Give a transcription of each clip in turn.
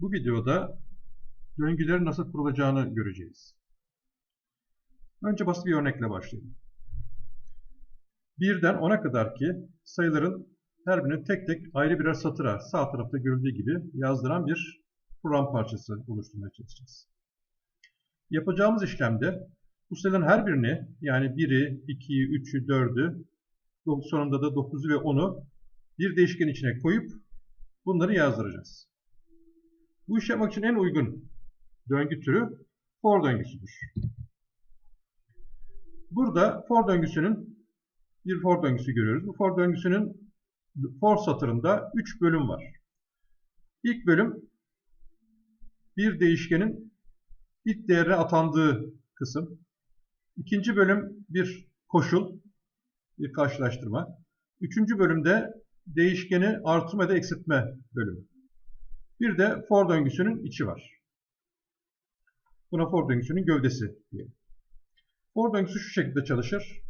Bu videoda döngülerin nasıl kurulacağını göreceğiz. Önce basit bir örnekle başlayalım. Birden 10'a kadar ki sayıların her birinin tek tek ayrı birer satıra sağ tarafta görüldüğü gibi yazdıran bir program parçası oluşturmaya çalışacağız. Yapacağımız işlemde bu sayıların her birini yani 1'i, 2'yi, 3'ü, 4'ü sonunda da 9'u ve 10'u bir değişken içine koyup bunları yazdıracağız. Bu işi yapmak için en uygun döngü türü for döngüsüdür. Burada for döngüsünün bir for döngüsü görüyoruz. Bu for döngüsünün for satırında 3 bölüm var. İlk bölüm bir değişkenin ilk değerine atandığı kısım. İkinci bölüm bir koşul, bir karşılaştırma. Üçüncü bölümde değişkeni artırma ya da eksiltme bölümü. Bir de for döngüsünün içi var. Buna for döngüsünün gövdesi diyelim. For döngüsü şu şekilde çalışır.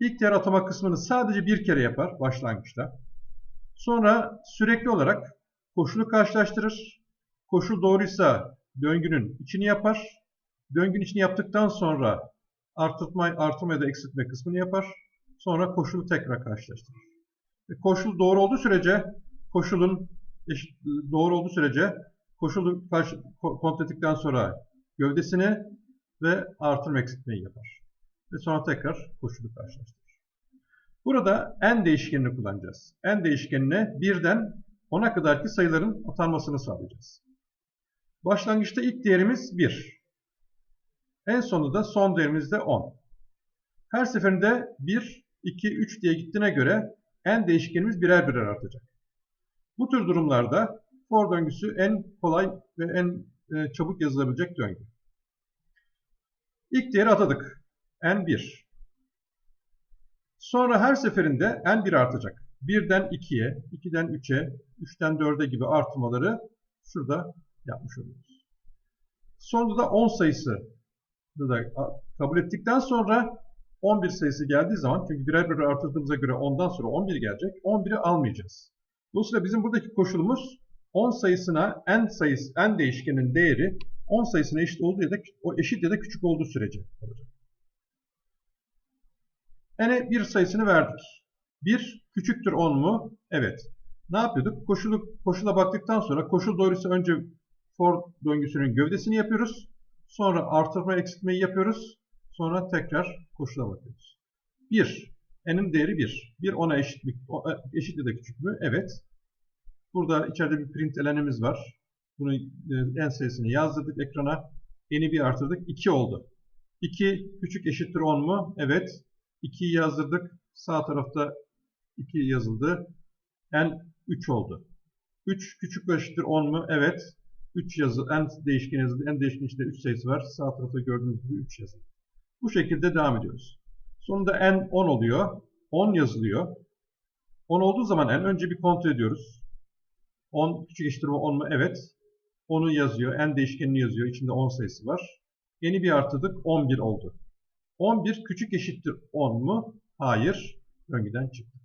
İlk değer atama kısmını sadece bir kere yapar başlangıçta. Sonra sürekli olarak koşulu karşılaştırır. Koşul doğruysa döngünün içini yapar. Döngünün içini yaptıktan sonra artırma, artırma ya da eksiltme kısmını yapar. Sonra koşulu tekrar karşılaştırır. E, koşul doğru olduğu sürece koşulun eşit, doğru olduğu sürece koşulu karşı, kontrol sonra gövdesini ve artırma eksiltmeyi yapar. Ve sonra tekrar koşulu karşılaştırır. Burada n değişkenini kullanacağız. n değişkenine birden 10'a kadarki sayıların atanmasını sağlayacağız. Başlangıçta ilk değerimiz 1. En sonunda son değerimiz de 10. Her seferinde 1, 2, 3 diye gittiğine göre n değişkenimiz birer birer artacak. Bu tür durumlarda for döngüsü en kolay ve en e, çabuk yazılabilecek döngü. İlk değeri atadık. n1. Sonra her seferinde n1 artacak. 1'den 2'ye, 2'den 3'e, 3'ten 4'e gibi artırmaları şurada yapmış oluyoruz. Sonunda da 10 sayısı da kabul ettikten sonra 11 sayısı geldiği zaman çünkü birer birer artırdığımıza göre ondan sonra 11 gelecek. 11'i almayacağız. Dolayısıyla bizim buradaki koşulumuz 10 sayısına n sayısı n değişkenin değeri 10 sayısına eşit olduğu ya da o eşit ya da küçük olduğu sürece olacak. n'e bir sayısını verdik. 1 küçüktür 10 mu? Evet. Ne yapıyorduk? Koşulu, koşula baktıktan sonra koşul doğruysa önce for döngüsünün gövdesini yapıyoruz. Sonra artırma eksiltmeyi yapıyoruz. Sonra tekrar koşula bakıyoruz. 1. N'in değeri 1. 1 10'a eşit, mi, e, eşit ya da küçük mü? Evet. Burada içeride bir print elenimiz var. Bunu n sayısını yazdırdık ekrana. N'i bir artırdık. 2 oldu. 2 küçük eşittir 10 mu? Evet. 2'yi yazdırdık. Sağ tarafta 2 yazıldı. N 3 oldu. 3 küçük eşittir 10 mu? Evet. 3 yazı, n değişken yazıldı. n değişken içinde 3 sayısı var. Sağ tarafta gördüğünüz gibi 3 yazıldı. Bu şekilde devam ediyoruz. Sonunda n 10 oluyor. 10 yazılıyor. 10 olduğu zaman n önce bir kontrol ediyoruz. 10 küçük eşittir 10 mu? Evet. 10'u yazıyor. n değişkenini yazıyor. İçinde 10 sayısı var. Yeni bir artırdık. 11 oldu. 11 küçük eşittir 10 mu? Hayır. Döngüden çıktı.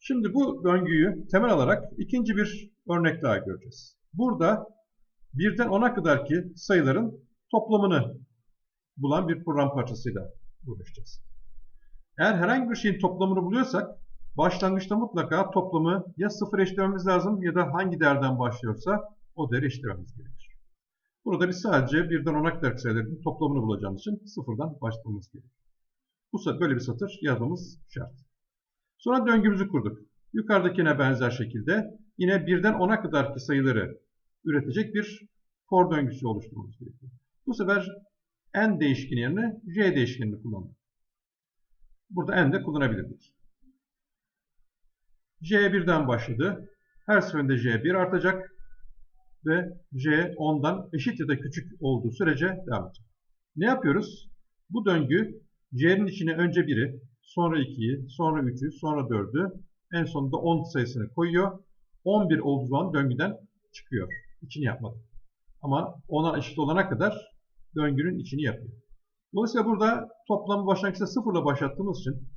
Şimdi bu döngüyü temel alarak ikinci bir örnek daha göreceğiz. Burada birden 10'a kadar ki sayıların toplamını bulan bir program parçasıyla uğraşacağız. Eğer herhangi bir şeyin toplamını buluyorsak başlangıçta mutlaka toplamı ya sıfır eşitlememiz lazım ya da hangi değerden başlıyorsa o değeri eşitlememiz gerekir. Burada biz sadece birden 10'a kadar sayıların toplamını bulacağımız için sıfırdan başlamamız gerekir. Bu böyle bir satır yazmamız şart. Sonra döngümüzü kurduk. Yukarıdakine benzer şekilde yine birden 10'a kadarki sayıları üretecek bir for döngüsü oluşturmamız gerekiyor. Bu sefer n değişkeni yerine j değişkenini kullandık. Burada n de kullanabilirdik. j 1'den başladı. Her seferinde j 1 artacak ve j 10'dan eşit ya da küçük olduğu sürece devam edecek. Ne yapıyoruz? Bu döngü c'nin içine önce 1'i, sonra 2'yi, sonra 3'ü, sonra 4'ü, en sonunda 10 sayısını koyuyor. 11 olduğu zaman döngüden çıkıyor. İçini yapmadı. Ama 10'a eşit olana kadar döngünün içini yapıyor. Dolayısıyla burada toplamı başlangıçta sıfırla başlattığımız için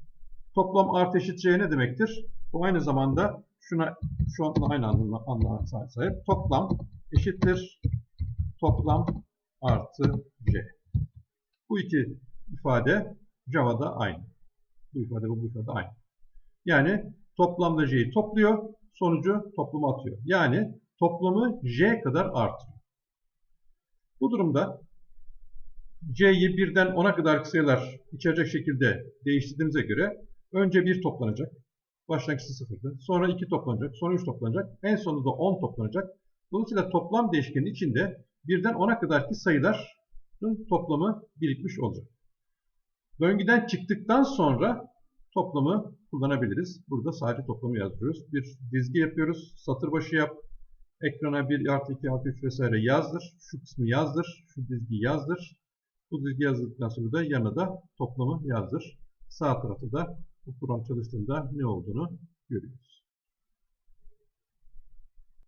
toplam artı eşit c ne demektir? Bu aynı zamanda şuna şu an aynı anlamda anlama sahip. Toplam eşittir toplam artı c. Bu iki ifade Java'da aynı. Bu ifade bu ifade aynı. Yani toplamda c'yi topluyor, sonucu topluma atıyor. Yani toplamı j kadar artırıyor. Bu durumda c'yi birden 10'a kadar sayılar içerecek şekilde değiştirdiğimize göre önce 1 toplanacak. Başlangıçta sıfırdı. Sonra 2 toplanacak. Sonra 3 toplanacak. En sonunda 10 toplanacak. Dolayısıyla toplam değişkenin içinde birden 10'a kadarki sayıların toplamı birikmiş olacak. Döngüden çıktıktan sonra toplamı kullanabiliriz. Burada sadece toplamı yazıyoruz. Bir dizgi yapıyoruz. Satır başı yap. Ekrana 1 artı 2 artı 3 vesaire yazdır. Şu kısmı yazdır. Şu dizgiyi yazdır. Bu dizgi yazdıktan sonra da yanına da toplamı yazdır. Sağ tarafta da bu program çalıştığında ne olduğunu görüyoruz.